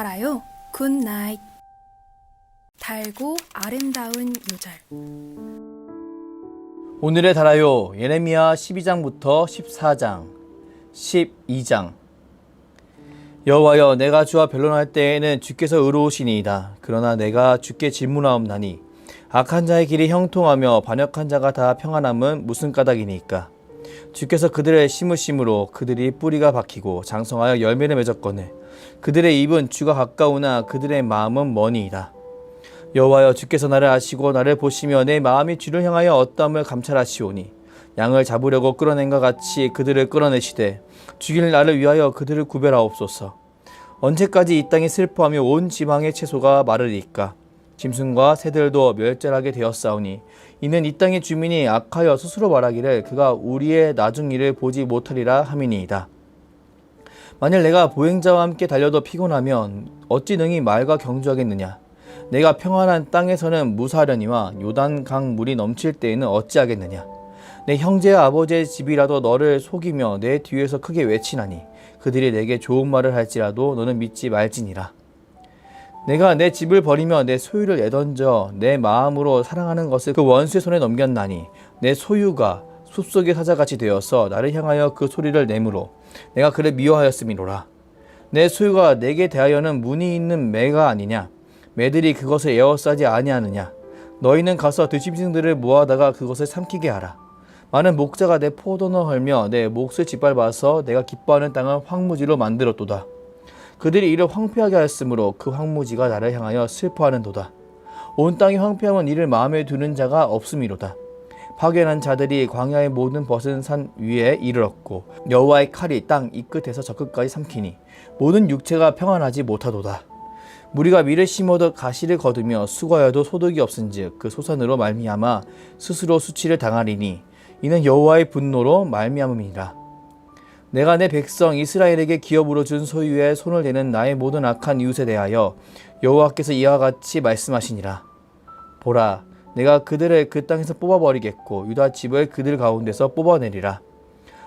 달아요. 굿나잇. 달고 아름다운 요절. 오늘의 달아요 예레미야 12장부터 14장 12장 여호와여 내가 주와 변론할 때에는 주께서 의로우시니이다 그러나 내가 주께 질문하옵나니 악한 자의 길이 형통하며 반역한 자가 다 평안함은 무슨 까닭이니까 주께서 그들을 심으심으로 그들이 뿌리가 박히고 장성하여 열매를 맺었거늘 그들의 입은 주가 가까우나 그들의 마음은 머니이다. 여호와여 주께서 나를 아시고 나를 보시며 내 마음이 주를 향하여 어떠함을 감찰하시오니 양을 잡으려고 끌어낸과 같이 그들을 끌어내시되 죽일 나를 위하여 그들을 구별하옵소서. 언제까지 이 땅이 슬퍼하며 온 지방의 채소가 마르리까? 짐승과 새들도 멸절하게 되었사오니 이는 이 땅의 주민이 악하여 스스로 말하기를 그가 우리의 나중 일을 보지 못하리라 함이니이다. 만일 내가 보행자와 함께 달려도 피곤하면 어찌 능히 말과 경주하겠느냐? 내가 평안한 땅에서는 무사하려니와 요단강 물이 넘칠 때에는 어찌하겠느냐? 내 형제와 아버지의 집이라도 너를 속이며 내 뒤에서 크게 외치나니 그들이 내게 좋은 말을 할지라도 너는 믿지 말지니라 내가 내 집을 버리며 내 소유를 내던져 내 마음으로 사랑하는 것을 그 원수의 손에 넘겼나니 내 소유가 숲속의 사자같이 되어서 나를 향하여 그 소리를 내므로 내가 그를 미워하였음이로라. 내 소유가 내게 대하여는 문이 있는 매가 아니냐? 매들이 그것을 에워싸지 아니하느냐? 너희는 가서 들짐승들을 모아다가 그것을 삼키게 하라. 많은 목자가 내 포도는 헐며 내 몫을 짓밟아서 내가 기뻐하는 땅을 황무지로 만들었도다 그들이 이를 황폐하게 하였으므로 그 황무지가 나를 향하여 슬퍼하는도다. 온 땅이 황폐하면 이를 마음에 두는 자가 없음이로다. 파괴난 자들이 광야의 모든 벗은 산 위에 이르렀고 여호와의 칼이 땅 이 끝에서 저 끝까지 삼키니 모든 육체가 평안하지 못하도다. 무리가 밀을 심어도 가시를 거두며 수고하여도 소득이 없은즉 그 소산으로 말미암아 스스로 수치를 당하리니 이는 여호와의 분노로 말미암음이니라 내가 내 백성 이스라엘에게 기업으로 준 소유에 손을 대는 나의 모든 악한 이웃에 대하여 여호와께서 이와 같이 말씀하시니라. 보라 내가 그들을 그 땅에서 뽑아버리겠고 유다 집을 그들 가운데서 뽑아내리라.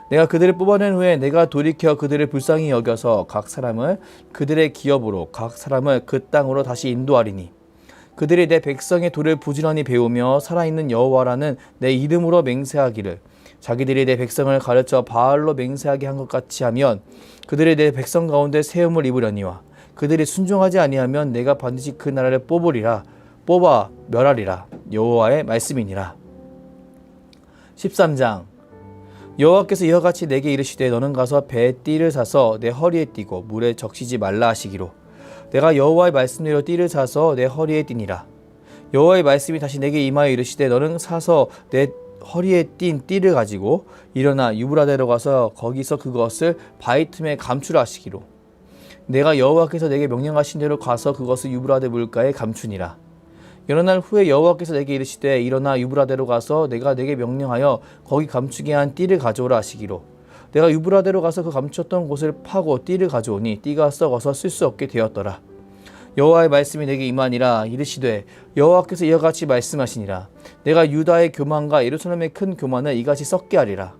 내가 그들을 뽑아낸 후에 내가 돌이켜 그들을 불쌍히 여겨서 각 사람을 그들의 기업으로 각 사람을 그 땅으로 다시 인도하리니. 그들이 내 백성의 도를 부지런히 배우며 살아있는 여호와라는 내 이름으로 맹세하기를 자기들이 내 백성을 가르쳐 바알로 맹세하게 한 것 같이 하면 그들이 내 백성 가운데 세움을 입으려니와 그들이 순종하지 아니하면 내가 반드시 그 나라를 뽑으리라. 뽑아 멸하리라. 여호와의 말씀이니라. 13장. 여호와께서 이와 같이 내게 이르시되 너는 가서 배에 띠를 사서 내 허리에 띠고 물에 적시지 말라 하시기로. 내가 여호와의 말씀대로 띠를 사서 내 허리에 띠니라. 여호와의 말씀이 다시 내게 임하여 이르시되 너는 사서 내 허리에 띈 띠를 가지고 일어나 유브라데로 가서 거기서 그것을 바위 틈에 감추라 하시기로. 내가 여호와께서 내게 명령하신 대로 가서 그것을 유브라데 물가에 감추니라. 여러 날 후에 여호와께서 내게 이르시되 일어나 유브라데로 가서 내가 내게 명령하여 거기 감추게 한 띠를 가져오라 하시기로. 내가 유브라데로 가서 그 감췄던 곳을 파고 띠를 가져오니 띠가 썩어서 쓸 수 없게 되었더라 여호와의 말씀이 내게 임하니라. 이르시되 여호와께서 이와 같이 말씀하시니라. 내가 유다의 교만과 예루살렘의 큰 교만을 이같이 썩게 하리라.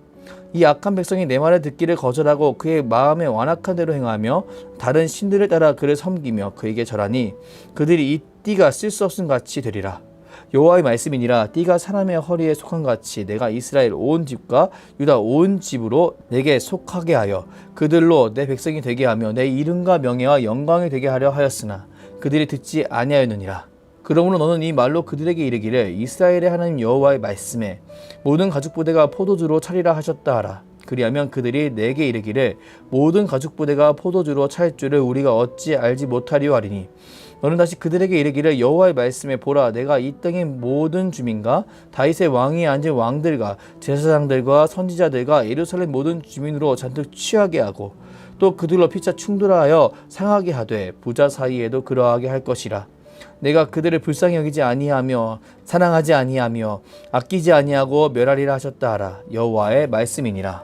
이 악한 백성이 내 말을 듣기를 거절하고 그의 마음에 완악한 대로 행하며 다른 신들을 따라 그를 섬기며 그에게 절하니 그들이 이 띠가 쓸 수 없음 같이 되리라. 여호와의 말씀이니라. 띠가 사람의 허리에 속한 같이 내가 이스라엘 온 집과 유다 온 집으로 내게 속하게 하여 그들로 내 백성이 되게 하며 내 이름과 명예와 영광이 되게 하려 하였으나 그들이 듣지 아니하였느니라. 그러므로 너는 이 말로 그들에게 이르기를 이스라엘의 하나님 여호와의 말씀에 모든 가죽 부대가 포도주로 차리라 하셨다 하라. 그리하면 그들이 내게 이르기를 모든 가죽 부대가 포도주로 찰 줄을 우리가 어찌 알지 못하리요 하리니 너는 다시 그들에게 이르기를 여호와의 말씀에 보라. 내가 이 땅의 모든 주민과 다윗의 왕위에 앉은 왕들과 제사장들과 선지자들과 예루살렘 모든 주민으로 잔뜩 취하게 하고 또 그들로 피차 충돌하여 상하게 하되 부자 사이에도 그러하게 할 것이라. 내가 그들을 불쌍히 여기지 아니하며 사랑하지 아니하며 아끼지 아니하고 멸하리라 하셨다 하라. 여호와의 말씀이니라.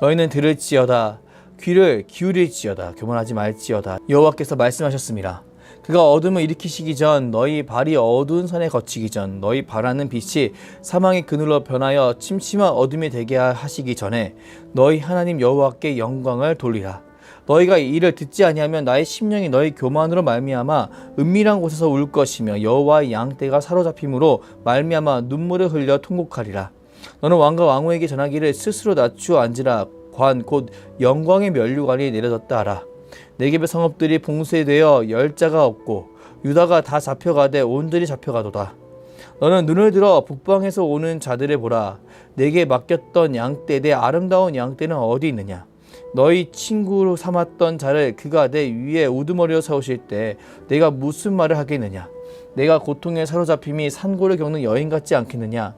너희는 들을지어다. 귀를 기울일지어다. 교만하지 말지어다. 여호와께서 말씀하셨습니다. 그가 어둠을 일으키시기 전 너희 발이 어두운 산에 거치기 전 너희 바라는 빛이 사망의 그늘로 변하여 침침한 어둠이 되게 하시기 전에 너희 하나님 여호와께 영광을 돌리라 너희가 이를 듣지 아니하면 나의 심령이 너희 교만으로 말미암아 은밀한 곳에서 울 것이며 여호와의 양떼가 사로잡힘으로 말미암아 눈물을 흘려 통곡하리라. 너는 왕과 왕후에게 전하기를 스스로 낮추어 앉으라. 관 곧 영광의 면류관이 내려졌다 하라. 내 geb의 성읍들이 봉쇄되어 열자가 없고 유다가 다 잡혀가되 온들이 잡혀가도다. 너는 눈을 들어 북방에서 오는 자들을 보라. 내게 맡겼던 양떼 내 아름다운 양떼는 어디 있느냐 너희 친구로 삼았던 자를 그가 내 위에 우두머리로 세우실 때 내가 무슨 말을 하겠느냐? 내가 고통에 사로잡힘이 산고를 겪는 여인 같지 않겠느냐?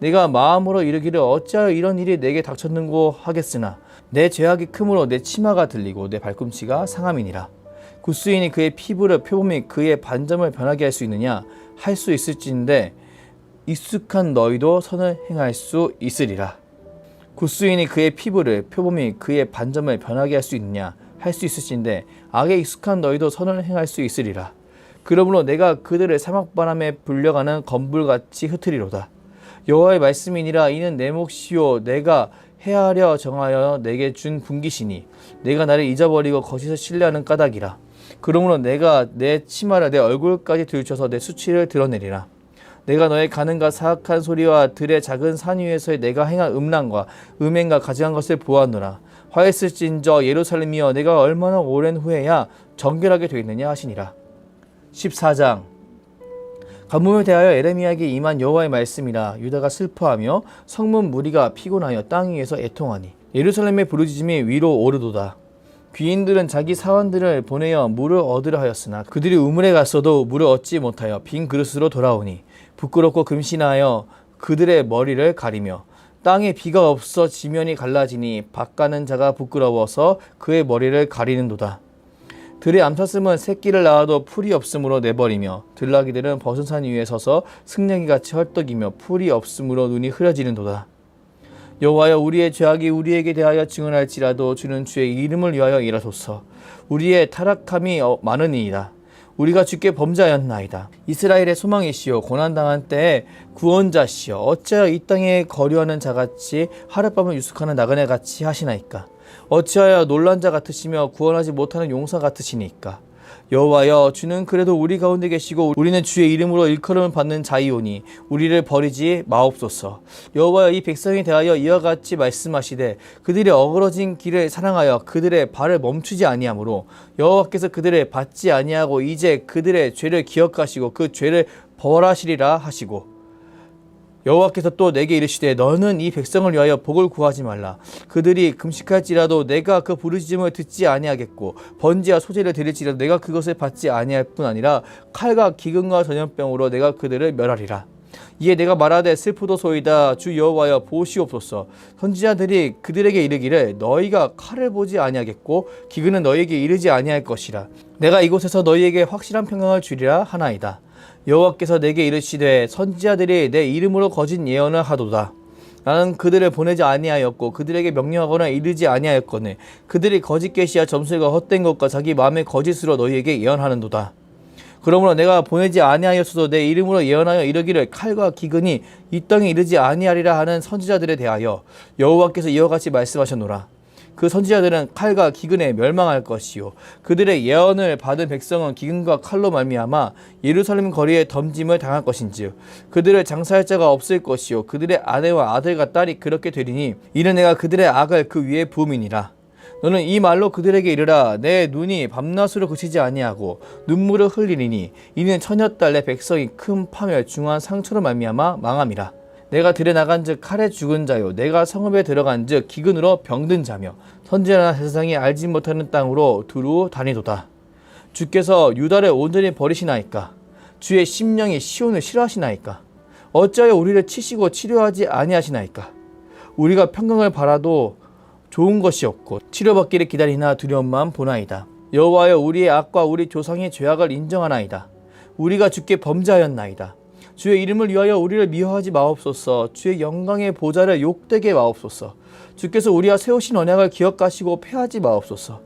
내가 마음으로 이르기를 어찌하여 이런 일이 내게 닥쳤는고 하겠으나? 내 죄악이 크므로 내 치마가 들리고 내 발꿈치가 상함이니라. 구스인이 그의 피부를 표범이 그의 반점을 변하게 할 수 있느냐? 할 수 있을진데 익숙한 너희도 선을 행할 수 있으리라 구스인이 그의 피부를 표범이 그의 반점을 변하게 할 수 있느냐 할 수 있을진데 악에 익숙한 너희도 선을 행할 수 있으리라. 그러므로 내가 그들을 사막 바람에 불려가는 건불같이 흩으리로다. 여호와의 말씀이니라. 이는 내 몫이요. 내가 헤아려 정하여 내게 준 분기시니 내가 나를 잊어버리고 거기서 신뢰하는 까닭이라. 그러므로 내가 내 치마를 내 얼굴까지 들춰서 내 수치를 드러내리라 내가 너의 가는과 사악한 소리와 들의 작은 산 위에서의 내가 행한 음란과 음행과 가증한 것을 보았노라. 화했을진저 예루살렘이여 내가 얼마나 오랜 후에야 정결하게 되겠느냐 하시니라. 14장. 가뭄에 대하여 에레미야에게 임한 여호와의 말씀이라. 유다가 슬퍼하며 성문 무리가 피곤하여 땅 위에서 애통하니 예루살렘의 부르짖음이 위로 오르도다. 귀인들은 자기 사원들을 보내어 물을 얻으려 하였으나 그들이 우물에 갔어도 물을 얻지 못하여 빈 그릇으로 돌아오니 부끄럽고 금신하여 그들의 머리를 가리며 땅에 비가 없어 지면이 갈라지니 밭가는 자가 부끄러워서 그의 머리를 가리는도다 들의 암사슴은 새끼를 낳아도 풀이 없으므로 내버리며 들나귀들은 벗은 산 위에 서서 승냥이 같이 헐떡이며 풀이 없으므로 눈이 흐려지는도다. 여호와여 우리의 죄악이 우리에게 대하여 증언할지라도 주는 주의 이름을 위하여 일하소서. 우리의 타락함이 어- 많으니이다. 우리가 주께 범죄하였나이다. 이스라엘의 소망이시여 고난당한 때에 구원자시여 어찌하여 이 땅에 거류하는 자같이 하룻밤을 유숙하는 나그네 같이 하시나이까. 어찌하여 놀란 자 같으시며 구원하지 못하는 용사 같으시니까. 여호와여 주는 그래도 우리 가운데 계시고 우리는 주의 이름으로 일컬음을 받는 자이오니 우리를 버리지 마옵소서. 여호와여 이 백성에 대하여 이와 같이 말씀하시되 그들이 어그러진 길을 사랑하여 그들의 발을 멈추지 아니하므로 여호와께서 그들을 받지 아니하고 이제 그들의 죄를 기억하시고 그 죄를 벌하시리라 하시고 여호와께서 또 내게 이르시되 너는 이 백성을 위하여 복을 구하지 말라. 그들이 금식할지라도 내가 그 부르짖음을 듣지 아니하겠고 번지와 소재를 드릴지라도 내가 그것을 받지 아니할 뿐 아니라 칼과 기근과 전염병으로 내가 그들을 멸하리라. 이에 내가 말하되 슬프도소이다. 주 여호와여 보시옵소서. 선지자들이 그들에게 이르기를 너희가 칼을 보지 아니하겠고 기근은 너희에게 이르지 아니할 것이라. 내가 이곳에서 너희에게 확실한 평강을 주리라 하나이다 여호와께서 내게 이르시되 선지자들이 내 이름으로 거짓 예언을 하도다. 나는 그들을 보내지 아니하였고 그들에게 명령하거나 이르지 아니하였거늘 그들이 거짓 계시와 점술과 헛된 것과 자기 마음의 거짓으로 너희에게 예언하는도다. 그러므로 내가 보내지 아니하였어도 내 이름으로 예언하여 이르기를 칼과 기근이 이 땅에 이르지 아니하리라 하는 선지자들에 대하여 여호와께서 이와 같이 말씀하셨노라. 그 선지자들은 칼과 기근에 멸망할 것이요. 그들의 예언을 받은 백성은 기근과 칼로 말미암아 예루살렘 거리에 덤짐을 당할 것인지요. 그들을 장사할 자가 없을 것이요. 그들의 아내와 아들과 딸이 그렇게 되리니 이는 내가 그들의 악을 그 위에 부음이니라. 너는 이 말로 그들에게 이르라. 내 눈이 밤낮으로 그치지 아니하고 눈물을 흘리리니 이는 처녀딸 내 백성이 큰 파멸 중한 상처로 말미암아 망함이라 내가 들에 나간 즉 칼에 죽은 자요. 내가 성읍에 들어간 즉 기근으로 병든 자며 선지자나 세상이 알지 못하는 땅으로 두루 다니도다. 주께서 유다를 온전히 버리시나이까? 주의 심령이 시온을 싫어하시나이까? 어찌하여 우리를 치시고 치료하지 아니하시나이까? 우리가 평강을 바라도 좋은 것이 없고 치료받기를 기다리나 두려움만 보나이다. 여호와여 우리의 악과 우리 조상의 죄악을 인정하나이다. 우리가 주께 범죄하였나이다 주의 이름을 위하여 우리를 미워하지 마옵소서. 주의 영광의 보좌를 욕되게 마옵소서. 주께서 우리와 세우신 언약을 기억하시고 패하지 마옵소서.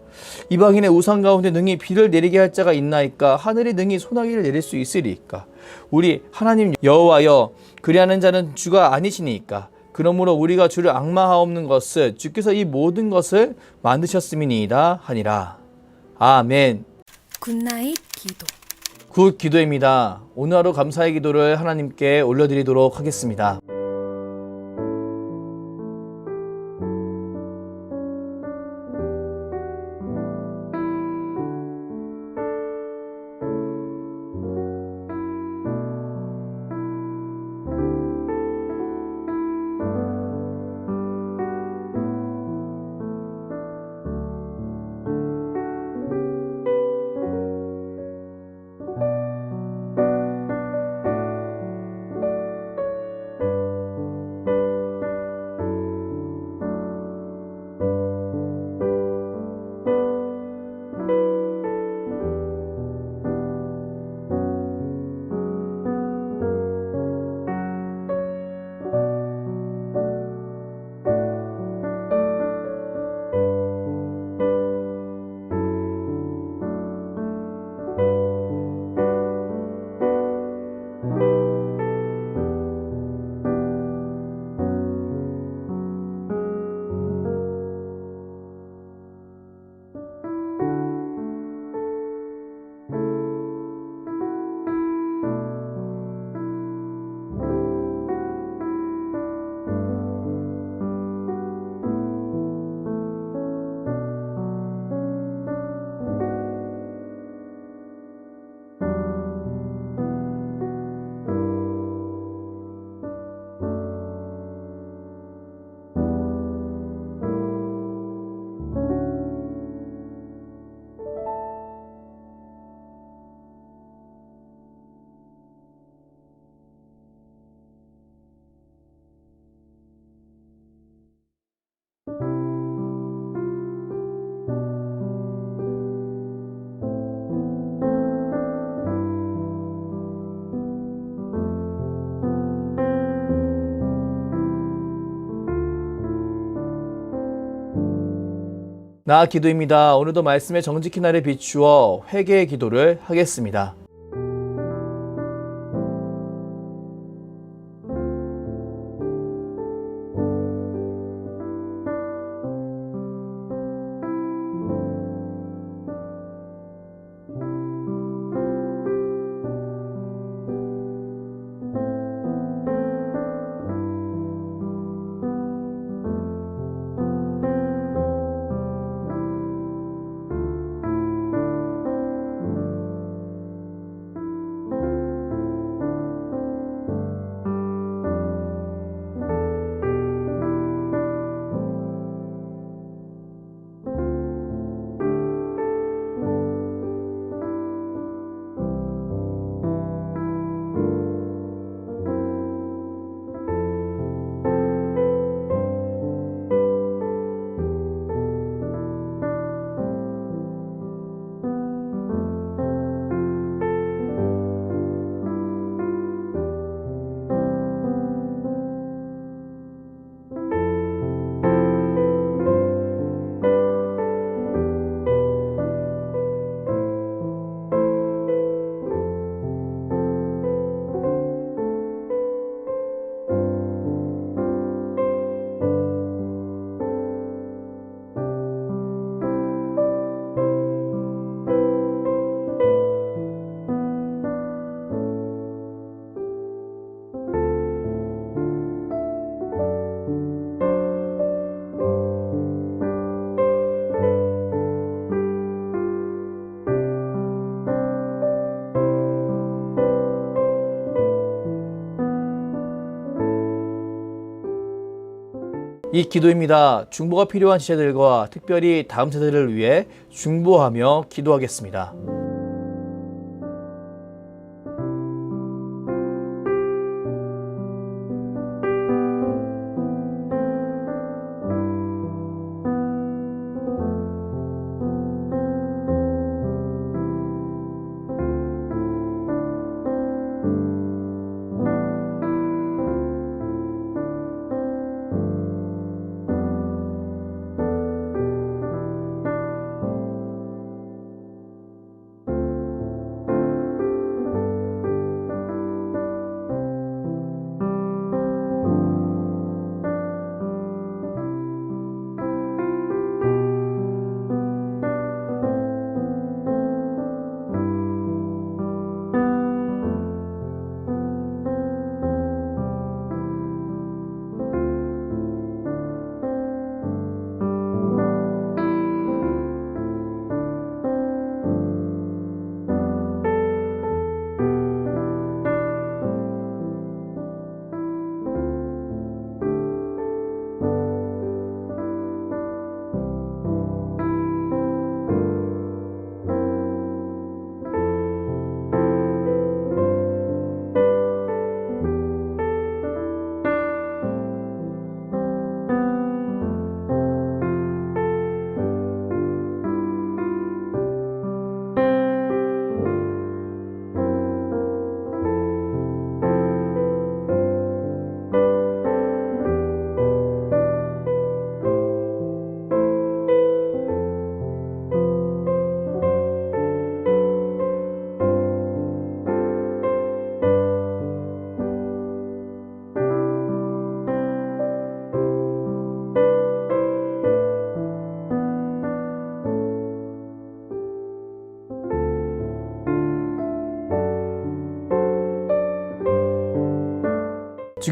이방인의 우상 가운데 능히 비를 내리게 할 자가 있나이까 하늘이 능히 소나기를 내릴 수 있으리이까 우리 하나님 여호와여 그리하는 자는 주가 아니시니까 그러므로 우리가 주를 악마하옵는 것은 주께서 이 모든 것을 만드셨음이니이다 하니라. 아멘. 굿나잇 기도. 굿 기도입니다. 오늘 하루 감사의 기도를 하나님께 올려드리도록 하겠습니다. 나 기도입니다. 오늘도 말씀의 정직히 나를 비추어 회개의 기도를 하겠습니다. 이 기도입니다. 중보가 필요한 지체들과 특별히 다음 세대를 위해 중보하며 기도하겠습니다.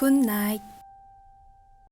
달아요 굿나잇